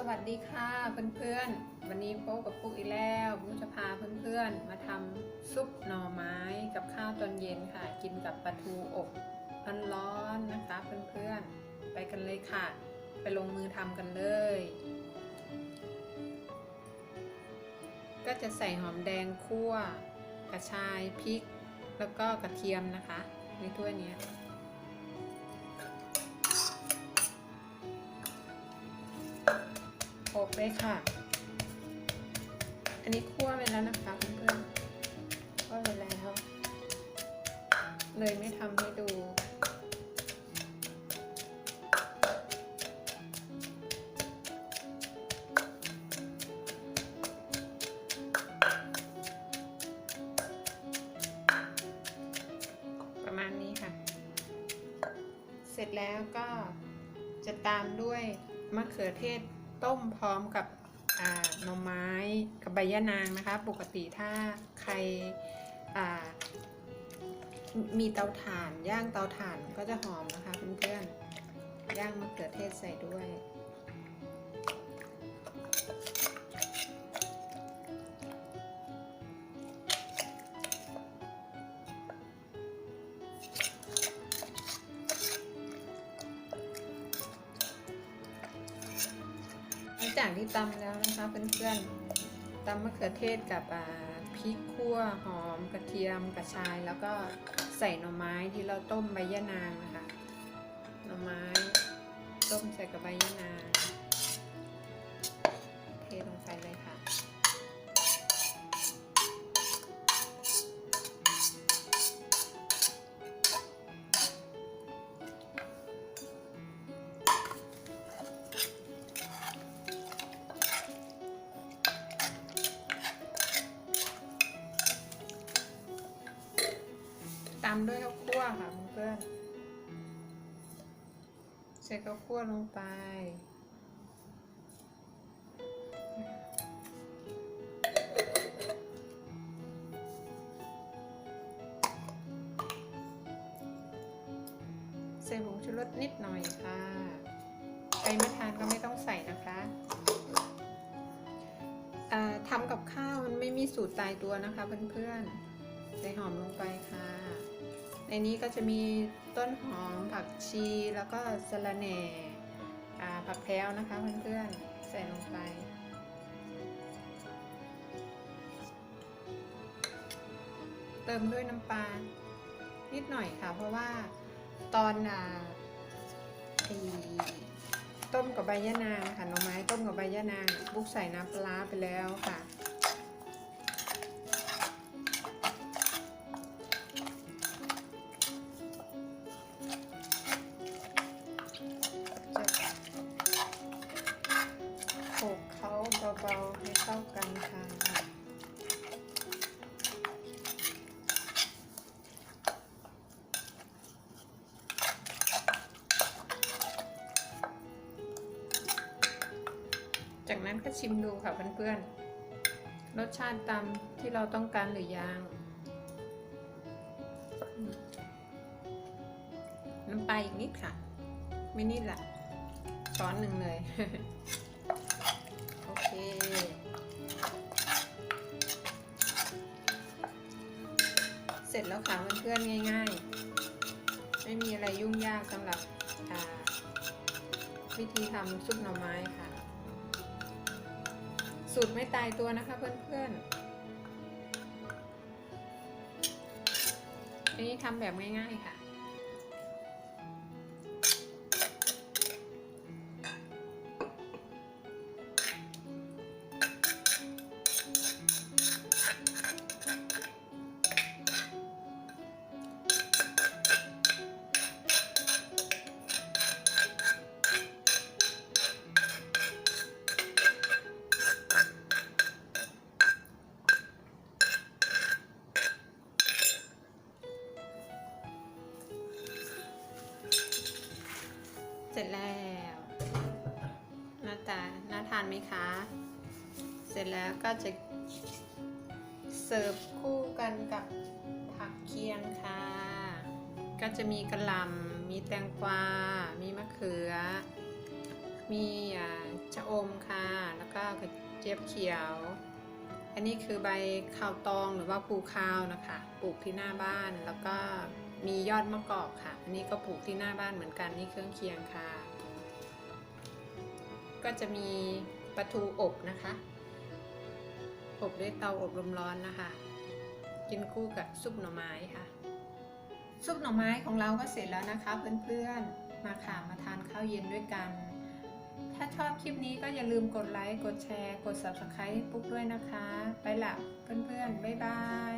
สวัสดีค่ะเพื่อนๆ วันนี้พบกับปุ๊กอีกแล้วปุ๊กจะพาเพื่อนๆ มาทำซุปหน่อไม้กับข้าวตอนเย็นค่ะ กินกับปลาทูอบร้อนๆนะคะเพื่อนๆ ไปกันเลยค่ะ ไปลงมือทำกันเลย ก็จะใส่หอมแดงคั่ว กระชายพริก แล้วก็กระเทียมนะคะ ในถ้วยนี้ ยอบเลยค่ะ อันนี้คั่วไปแล้วนะคะเพื่อนๆคั่วไปแล้ว เลยไม่ทำให้ดูประมาณนี้ค่ะเสร็จแล้วก็จะตามด้วยมะเขือเทศ ต้มพร้อมกับหน่อไม้กับใบยะนางนะคะ ปกติถ้าใครมีเตาถ่านย่างเตาถ่านก็จะหอมนะคะเพื่อนๆย่างมะเขือเทศใส่ด้วย จากที่ตำแล้วนะคะเพื่อนๆตำมะเขือเทศกับพริกขั่วหอมกระเทียมกระชาย แล้วก็ใส่หน่อไม้ที่เราต้มใบยะนางนะคะหน่อไม้ต้มใส่กับใบยะนางเทลงไปเลยค่ะ ตามด้วยข้าวคั่วค่ะเพื่อนใส่ข้าวคั่วลงไป ใส่ผงชูรสนิดหน่อยค่ะ ใครไม่ทานก็ไม่ต้องใส่นะคะทำกับข้าวมันไม่มีสูตรตายตัวนะคะเพื่อนๆ ใส่หอมลงไปค่ะ นนี้ก็จะมีต้นหอมผักชีแล้วก็สะระแหน่ผักแพรวนะคะเพื่อนๆ ใส่ลงไปเติมด้วยน้ำปลานิดหน่อยค่ะ เพราะว่าตอนอ่าต้มกับใบยะนางค่ะหน่อไม้ต้มกับใบยะนางบุกใส่น้ำปลาไปแล้วค่ะ กนั้นก็ชิมดูค่ะเพื่อนๆ รสชาติตามที่เราต้องการหรือยังอืมน้ำปลาอีกนิดค่ะ ไม่นิดละช้อนหนึ่งเลย โอเค เสร็จแล้วค่ะเพื่อนๆ ง่ายๆ ไม่มีอะไรยุ่งยากสำหรับอ่าวิธีทำซุปหน่อไม้ค่ะ สูตรไม่ตายตัวนะคะเพื่อนๆอันนี้ทำแบบง่ายๆค่ะ เสร็จแล้วหน้าตาน่าทานไหมคะ เสร็จแล้วก็จะเสิร์ฟคู่กันกับผักเคียงค่ะ ก็จะมีกระหล่ำมีแตงกวา มีมะเขือ มีอ่าชะอมค่ะ แล้วก็กระเจี๊ยบเขียว อันนี้คือใบข้าวตองหรือว่าภูข้าวนะคะ ปลูกที่หน้าบ้านแล้วก็ มียอดมะกอกค่ะ อันนี้ก็ปลูกที่หน้าบ้านเหมือนกันนี่เครื่องเคียงค่ะ ก็จะมีปลาทูอบนะคะ อบด้วยเตาอบลมร้อนนะคะ กินคู่กับซุปหน่อไม้ค่ะ ซุปหน่อไม้ของเราก็เสร็จแล้วนะคะ เพื่อนๆ มาค่ะมาทานข้าวเย็นด้วยกัน ถ้าชอบคลิปนี้ก็อย่าลืมกดไลค์ กดแชร์ กด subscribe ให้ปุ๊กด้วยนะคะ ไปละเพื่อนๆ บ๊ายบาย